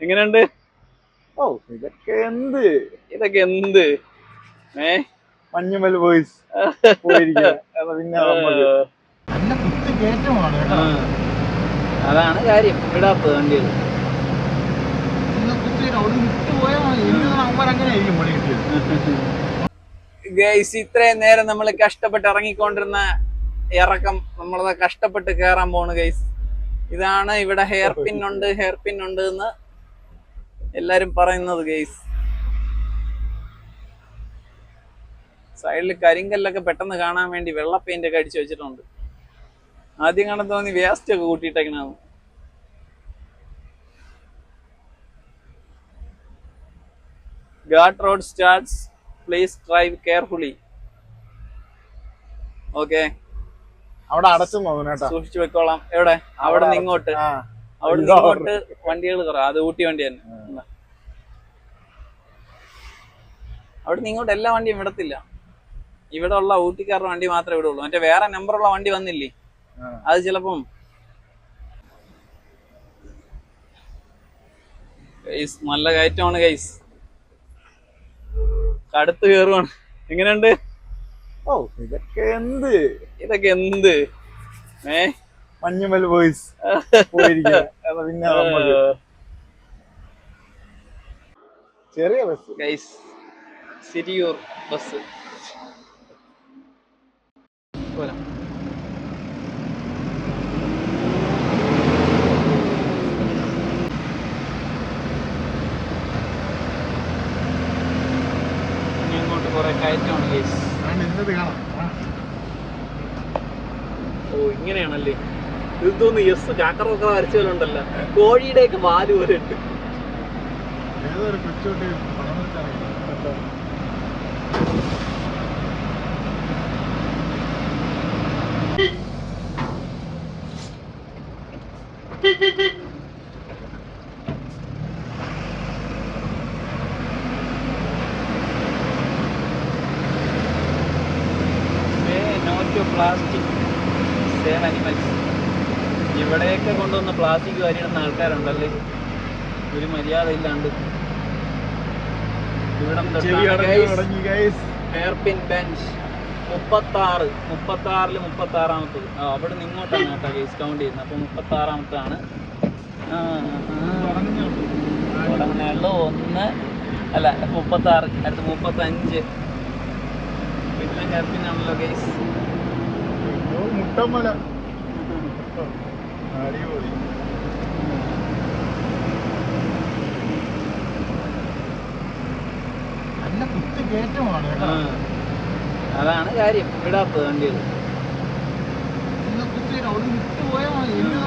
എങ്ങനെയുണ്ട്? ഓ ഇതൊക്കെ എന്ത്? ഇതൊക്കെ എന്ത്? ഏ? മഞ്ഞുമൽ പിന്നെ കുത്തി അതാണ് കാര്യം. ഇവിടെ വണ്ടികൾ. ഗൈസ് ഇത്രയും നേരം നമ്മൾ കഷ്ടപ്പെട്ട് ഇറങ്ങിക്കൊണ്ടിരുന്ന ഇറക്കം നമ്മളത് കഷ്ടപ്പെട്ട് കേറാൻ പോണ് ഗൈസ്. ഇതാണ് ഇവിടെ ഹെയർ പിൻ ഉണ്ട് ഹെയർ പിൻ ഉണ്ട് എന്ന് എല്ലാരും പറയുന്നത് ഗെയ്സ് സൈഡിൽ കരിങ്കല്ലൊക്കെ പെട്ടെന്ന് കാണാൻ വേണ്ടി വെള്ള പെയിന്റ് ഒക്കെ അടിച്ചു വെച്ചിട്ടുണ്ട്. ആദ്യം കാണാൻ തോന്നി വേസ്റ്റ് ഒക്കെ കൂട്ടിയിട്ടേക്കണത്. Ghat road starts please drive carefully okay അവിടെ അടച്ചു സൂക്ഷിച്ചു വെക്കോളാം. എവിടെ? അവിടെ നിന്ന് ഇങ്ങോട്ട്. ആ. അവിടെ ഇങ്ങോട്ട് വണ്ടികൾ കുറ അത് ഊട്ടി വണ്ടി തന്നെ. അവിടെ നിന്ന് ഇങ്ങോട്ട് എല്ലാ വണ്ടിയും വിടത്തില്ല. ഇവിടെ ഉള്ള ഊട്ടിക്കാരുടെ വണ്ടി മാത്രമേ ഇവിടെ ഉള്ളൂ മറ്റേ വേറെ നമ്പറുള്ള വണ്ടി വന്നില്ലേ? അത് ചിലപ്പം ഗൈസ് നല്ല കയറ്റമാണ് ഗൈസ് കടുത്ത് കയറുവാണ് എങ്ങനെയുണ്ട്? ഓ ഇതൊക്കെ എന്ത്? ഇതൊക്കെ എന്ത്? ഏ? മഞ്ഞുമൽ ബോയ്സ് പിന്നെ ചെറിയ ബസ്. Guys സിരിയൂർ bus. പോരാ. കുറെ കയറ്റമാണ് ഇന്നത് കാണാം. ഓ ഇങ്ങനെയാണല്ലേ? ഇതൊന്ന് യെസ് ചാക്കറൊക്കെ വരച്ചവരുണ്ടല്ലോ കോഴിയുടെയൊക്കെ വാൽ പോലെ ഉണ്ട്. ഏതൊരു ഇവിടെയൊക്കെ കൊണ്ടുവന്ന് പ്ലാസ്റ്റിക് വാരിയിടുന്ന ആൾക്കാരുണ്ടല്ലേ? ഒരു മര്യാദ ഇല്ലാണ്ട് ബെഞ്ച് മുപ്പത്താറ് മുപ്പത്താറിൽ മുപ്പത്താറാമത്തത്. അവിടെ നിന്ന് ഇങ്ങോട്ടാണ് കേട്ടോ കേസ് കൗണ്ട് ചെയ്യുന്നത്. അപ്പോൾ മുപ്പത്താറാമത്താണ്. തുടങ്ങുന്നുള്ളൂ ഒന്ന് അല്ല മുപ്പത്താറ് അടുത്ത് മുപ്പത്തഞ്ച്. പിന്നെ ഹെയർ പിൻ ആണല്ലോ കേസ് മുട്ടമ്മല അടിപൊളി. നല്ല കുത്തി കയറ്റമാണ് അതാണ് കാര്യം. ഇടാത്തത് വണ്ടികൾ നല്ല കുത്തി അവിടെ വിട്ടുപോയാൽ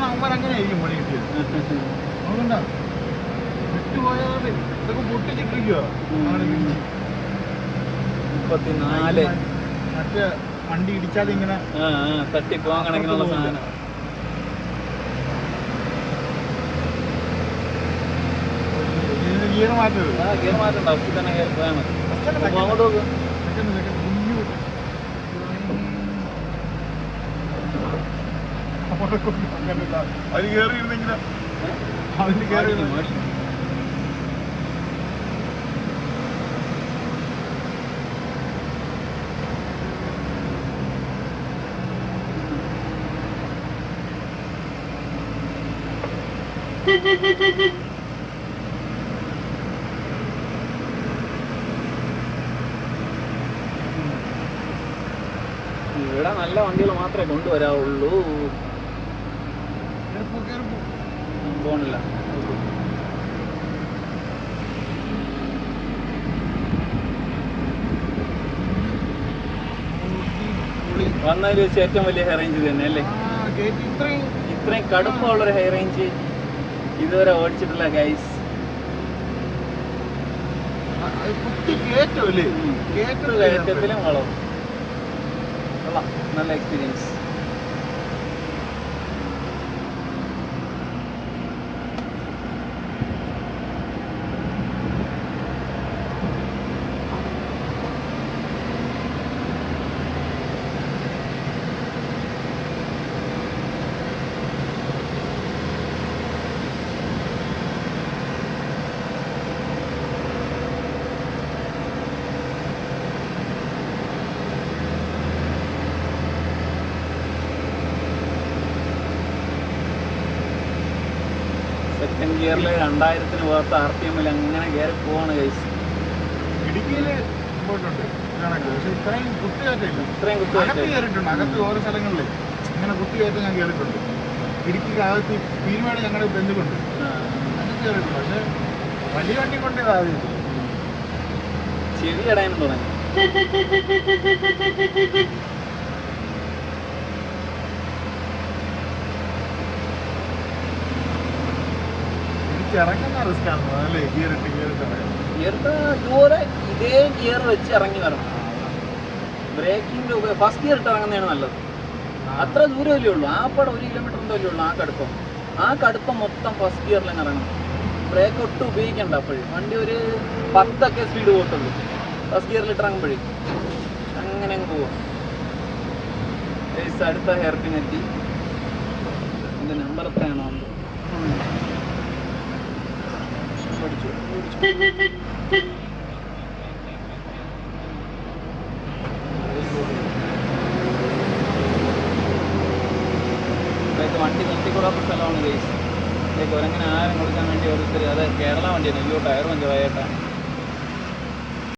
അവന്മാർ അങ്ങനെ ആയിരിക്കും പണി കിട്ടിയത്. അതുകൊണ്ടാ. വിട്ടുപോയാൽ ഇതൊക്കെ പൊട്ടിച്ചിട്ടിരിക്കുക മുപ്പത്തിനാല്. മറ്റേ വണ്ടി ഇടിച്ചാൽ ഇങ്ങനെ ആ. ആ തട്ടി പോകാൻ കണക്കിനുള്ള സാധനം. ഗിയർ മാറ്റരുത്. ആ ഗിയർ മാറ്റണ്ട. തന്നെ പോയാൽ മതി അങ്ങോട്ട് നോക്ക് കയറിയിരുന്നെങ്കിലോ അതിൽ കയറി മാറ്റി, മാറ്റി. ഇവിടെ നല്ല വണ്ടികൾ മാത്രമേ കൊണ്ടുവരാവുള്ളൂ. പോണില്ല. വന്നതിൽ വെച്ച് ഏറ്റവും വലിയ ഹെയർ റേഞ്ച് തന്നെ അല്ലേ? ഇത്രയും കടുപ്പമുള്ളൊരു ഹെയർ റേഞ്ച് ഇതുവരെ ഓടിച്ചിട്ടില്ല ഗൈസ് കുത്തി കയറ്റമല്ലേ കേറ്റത്തിലും കയറ്റത്തിലും വളവും കൊള്ളാം നല്ല എക്സ്പീരിയൻസ് ഗിയറിൽ രണ്ടായിരത്തിന് പുറത്ത് ആർ പി എമ്മിൽ അങ്ങനെ കയറി പോവാണ് ഗൈസ് ഇടുക്കിയിൽ പോയിട്ടുണ്ട്. പക്ഷെ ഇത്രയും കുത്തികയറ്റില്ല ഇത്രയും കയറിയിട്ടുണ്ട്. അകത്ത് ഓരോ സ്ഥലങ്ങളിലെ ഇങ്ങനെ കുത്തികയറ്റം ഞാൻ കയറിയിട്ടുണ്ട് ഇടുക്കിക്ക് അകത്ത് പീരുമേട് ഞങ്ങളുടെ ബന്ധുക്കൊണ്ട് കയറിയിട്ടുണ്ട് പക്ഷെ വലിയ വണ്ടി കൊണ്ട് ചെവി അടയാനും തുടങ്ങി. ഇറങ്ങുന്ന റിസ്ക് ആണ്. അല്ലേ? ഗിയർ ഇട്ട് ഗിയർ ഇട്ട്. ഗിയറിന്റെ ഇതുപോലെ ഇതേ ഗിയർ വെച്ച് ഇറങ്ങി വരണം. ബ്രേക്കിംഗ് ഫസ്റ്റ് ഗിയർ ഇട്ട് ഇറങ്ങുന്നതാണ് നല്ലത്. അത്ര ദൂരമല്ലേ ഉള്ളൂ. ആ പടം ഒരു കിലോമീറ്റർ എന്തോ അല്ലേ ഉള്ളൂ ആ കടുപ്പം. ആ കടുപ്പം മൊത്തം ഫസ്റ്റ് ഗിയറിൽ തന്നെ ഇറങ്ങണം. ബ്രേക്ക് ഒട്ടും ഉപയോഗിക്കണ്ട അപ്പോഴും. വണ്ടി ഒരു പത്തൊക്കെ സ്പീഡ് പോകത്തുള്ളൂ. ഫസ്റ്റ് ഗിയറിൽ ഇട്ട് ഇറങ്ങുമ്പോഴേ. അങ്ങനെ അങ്ങ് പോവാം. അടുത്ത ഹെയർ പിന്നെത്തി എന്റെ നമ്പർ എത്രയാണോ എന്തോ. പഠിച്ചു പഠിച്ചു ഇതൊക്കെ വണ്ടി നിർത്തിക്കൂടാത്ത സ്ഥലമാണ് ഗൈസ്. ഇതൊക്കെ ഒരങ്ങനെ ആരും കൊടുക്കാൻ വേണ്ടി ഓരോരുത്തർ അത് കേരള വണ്ടിയാണ്. അയ്യോ ടയർ പഞ്ചറായിട്ടാണ്